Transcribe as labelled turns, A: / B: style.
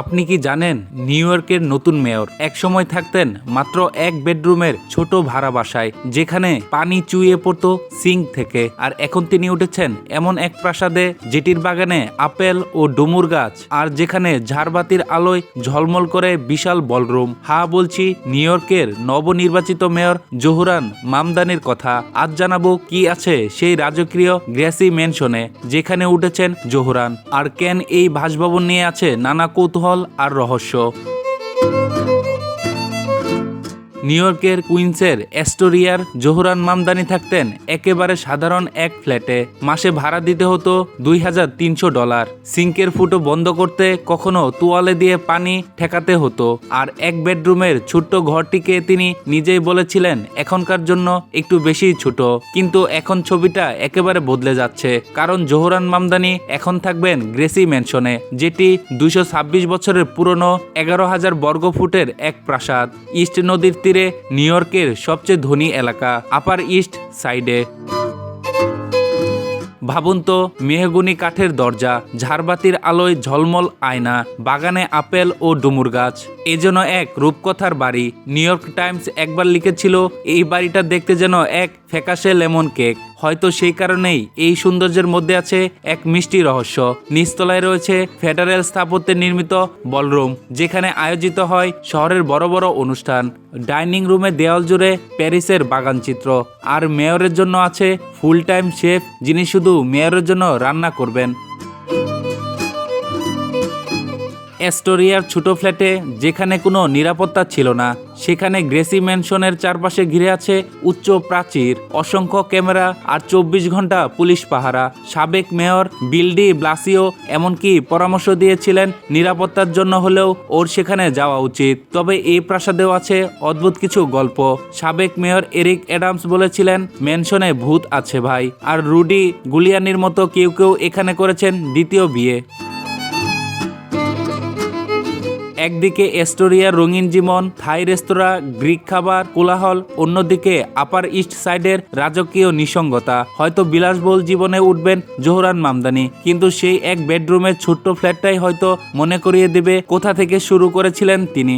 A: আপনি কি জানেন, নিউ ইয়র্কের নতুন মেয়র? একসময় থাকতেন মাত্র এক বেডরুমের ছোট ভাড়া বাসায়, যেখানে পানি চুইয়ে পড়তো সিঙ্ক থেকে। আর এখন তিনি উঠেছেন এমন এক প্রাসাদে, যেটির বাগানে আপেল ও ডুমুর গাছ, আর যেখানে ঝাড়বাতির আলোয় ঝলমল করে বিশাল বলরুম। হা বলছি, নিউ ইয়র্কের নবনির্বাচিত মেয়র জোহরান মামদানির কথা। আজ জানাব কি আছে সেই রাজকীয় গ্রেসি ম্যানশনে যেখানে উঠেছেন জোহরান। আর কেন এই বাসভবন নিয়ে আছে নানা কৌতূহল? আর রহস্য নিউ ইয়র্কের কুইন্সের অ্যাস্টোরিয়ার জোহরান মামদানি থাকতেন একেবারে সাধারণ এক ফ্ল্যাটে। মাসে ভাড়া দিতে হতো দুই হাজার তিনশো ডলার। সিঙ্কের ফুটো বন্ধ করতে কখনো তোয়ালে দিয়ে পানি ঠেকাতে হতো। আর এক বেডরুমের ছোট্ট ঘরটিকে তিনি নিজেই বলেছিলেন, এখনকার জন্য একটু বেশি ছোট। কিন্তু এখন ছবিটা একেবারে বদলে যাচ্ছে। কারণ জোহরান মামদানি এখন থাকবেন গ্রেসি ম্যানশনে, যেটি দুইশো ছাব্বিশ বছরের পুরনো এগারো হাজার বর্গ ফুটের এক প্রাসাদ। ইস্ট নদীর তীরে নিউ ইয়র্কের সবচেয়ে ধনী এলাকা আপার ইস্ট সাইডে ভাবুন তো, মেহগুনি কাঠের দরজা, ঝাড়বাতির আলোয় ঝলমল আয়না, বাগানে আপেল ও ডুমুর গাছ। এ যেন এক রূপকথার বাড়ি। নিউ ইয়র্ক টাইমস একবার লিখেছিল, এই বাড়িটা দেখতে যেন এক ফ্যাকাশে লেমন কেক। হয়তো সেই কারণেই এই সৌন্দর্যের মধ্যে আছে এক মিষ্টি রহস্য। নিচতলায় রয়েছে ফেডারেল স্থাপত্যে নির্মিত বলরুম, যেখানে আয়োজিত হয় শহরের বড় বড় অনুষ্ঠান। ডাইনিং রুমে দেওয়াল জুড়ে প্যারিসের বাগান চিত্র। আর মেয়রের জন্য আছে ফুল টাইম শেফ, যিনি শুধু মেয়রের জন্য রান্না করবেন। অ্যাস্টোরিয়ার ছোট ফ্ল্যাটে, যেখানে কোনো নিরাপত্তা ছিল না, সেখানে গ্রেসি ম্যানশনের চারপাশে ঘিরে আছে উচ্চ প্রাচীর, অসংখ্য ক্যামেরা আর চব্বিশ ঘণ্টা পুলিশ পাহারা। সাবেক মেয়র বিলডি ব্লাসিও এমনকি পরামর্শ দিয়েছিলেন, নিরাপত্তার জন্য হলেও ওর সেখানে যাওয়া উচিত। তবে এই প্রাসাদেও আছে অদ্ভুত কিছু গল্প। সাবেক মেয়র এরিক অ্যাডামস বলেছিলেন ম্যানশনে ভূত আছে ভাই। আর রুডি গুলিয়ানির মতো কেউ কেউ এখানে করেছেন দ্বিতীয় বিয়ে। একদিকে এস্টোরিয়ার রঙিন জীবন, থাই রেস্তোরাঁ, গ্রিক খাবার, কোলাহল, অন্যদিকে আপার ইস্ট সাইডের রাজকীয় নিসঙ্গতা। হয়তো বিলাসবহুল জীবনে উঠবেন জোহরান মামদানি, কিন্তু সেই এক বেডরুমের ছোট্ট ফ্ল্যাটটাই হয়তো মনে করিয়ে দেবে কোথা থেকে শুরু করেছিলেন তিনি।